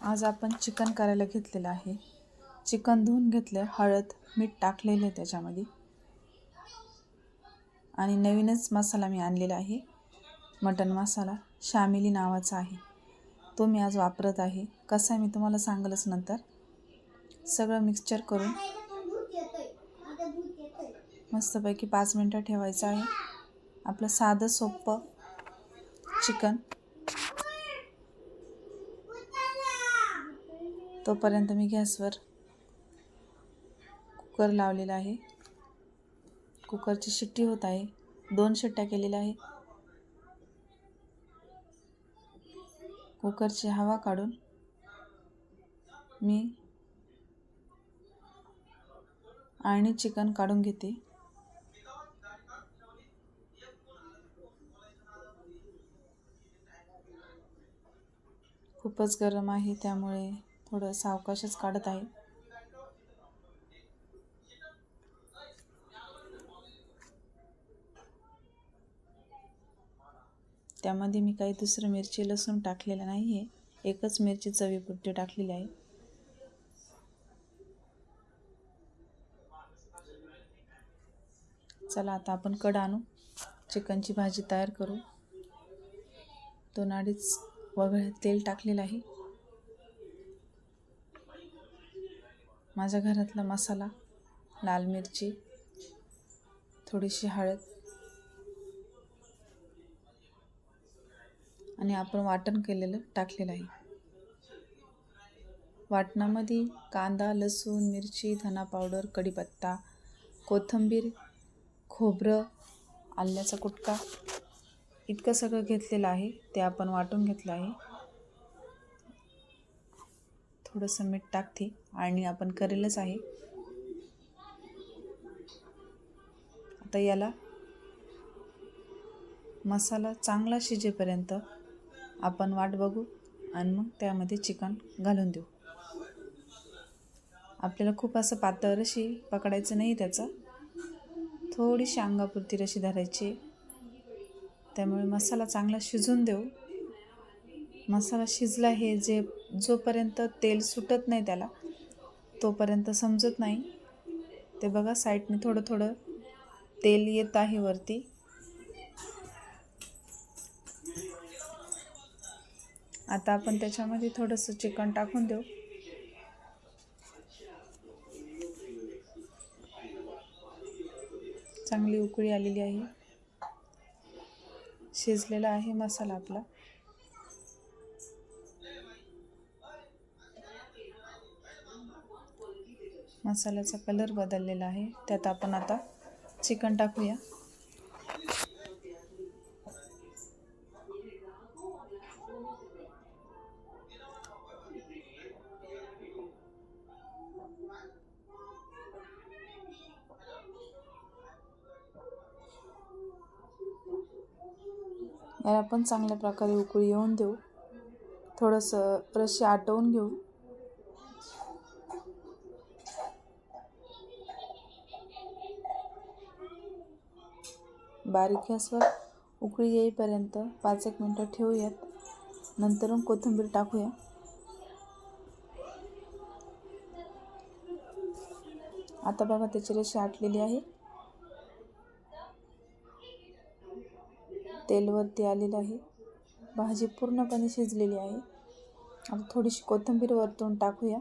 आज आपण चिकन करायला घेतलेलं आहे. चिकन धुवून घेतलं हळद मीठ टाकलेलं आहे त्याच्यामध्ये. आणि नवीनच मसाला मी आणलेला आहे. मटन मसाला शामिली नावाचा आहे. तो मी आज वापरत आहे. कसा आहे मी तुम्हाला सांगलच नंतर. सगळं मिक्सचर करून. मस्तपैकी पाच मिनटं ठेवायचं आहे. आपलं साधं सोपं चिकन. तोपर्यंत मी गॅसवर कुकर लावलेला आहे. कुकरची शिट्टी होत आहे. दोन शिट्ट्या केलेल्या आहे. कुकरची हवा काढून मी आणि चिकन काढून घेते. खूपच गरम आहे त्यामुळे थोडं सावकाशच काढत आहे. त्यामध्ये मी काही दुसरं मिरची लसूण टाकलेलं नाही आहे एकच मिरची चवीपुरती टाकलेली आहे. चला आता आपण कड आणू. चिकनची भाजी तयार करू. दोन अडीच वगळ तेल टाकलेलं आहे. माझ्या घरातला मसाला लाल मिरची थोडीशी हळद आणि आपण वाटण केलेलं टाकलेलं आहे. वाटणामध्ये कांदा लसूण मिरची धना पावडर कढीपत्ता कोथिंबीर खोबरं आल्याचा कुटका इतकं सगळं घेतलेलं आहे. ते आपण वाटून घेतलं आहे. थोडंसं मीठ टाकते आणि आपण करेलच आहे. आता याला मसाला चांगला शिजेपर्यंत आपण वाट बघू आणि मग त्यामध्ये चिकन घालून देऊ. आपल्याला खूप असं पातळ रशी पकडायचं नाही त्याचं. थोडीशी अंगापुरती रशी धरायची. त्यामुळे मसाला चांगला शिजून देऊ. मसाला शिजला हे जे जोपर्यंत तेल सुटत नाही त्याला तोपर्यंत समजत नाही. ते बघा साईडने थोडं थोडं तेल येत आहे वरती. आता आपण त्याच्यामध्ये थोडंसं चिकन टाकून देऊ. चांगली उकळी आलेली आहे. शिजलेला आहे मसाला आपला. मसाल्याचा कलर बदललेला आहे. त्यात आपण आता चिकन टाकूया. याला आपण चांगल्या प्रकारे उकळी येऊन देऊ. थोडंसं रशी आटवून घेऊ. बारीक गॅसवर उकळी येईपर्यंत पाच एक मिनटं ठेवूयात. नंतर कोथिंबीर टाकूया. आता बघा त्याची रेषी आटलेली आहे. तेलवरती आलेलं आहे. भाजी पूर्णपणे शिजलेली आहे. आता थोडीशी कोथिंबीर वरतून टाकूया.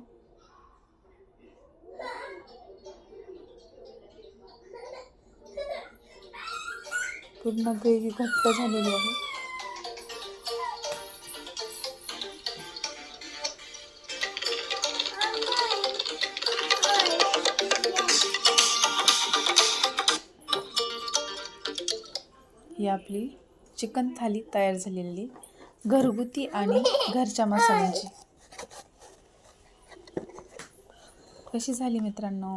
पूर्ण ग्रेव्ही घट्ट झालेली आहे. ही आपली चिकन थाली तयार झालेली घरगुती आणि घरच्या मसाल्यांची. कशी झाली मित्रांनो?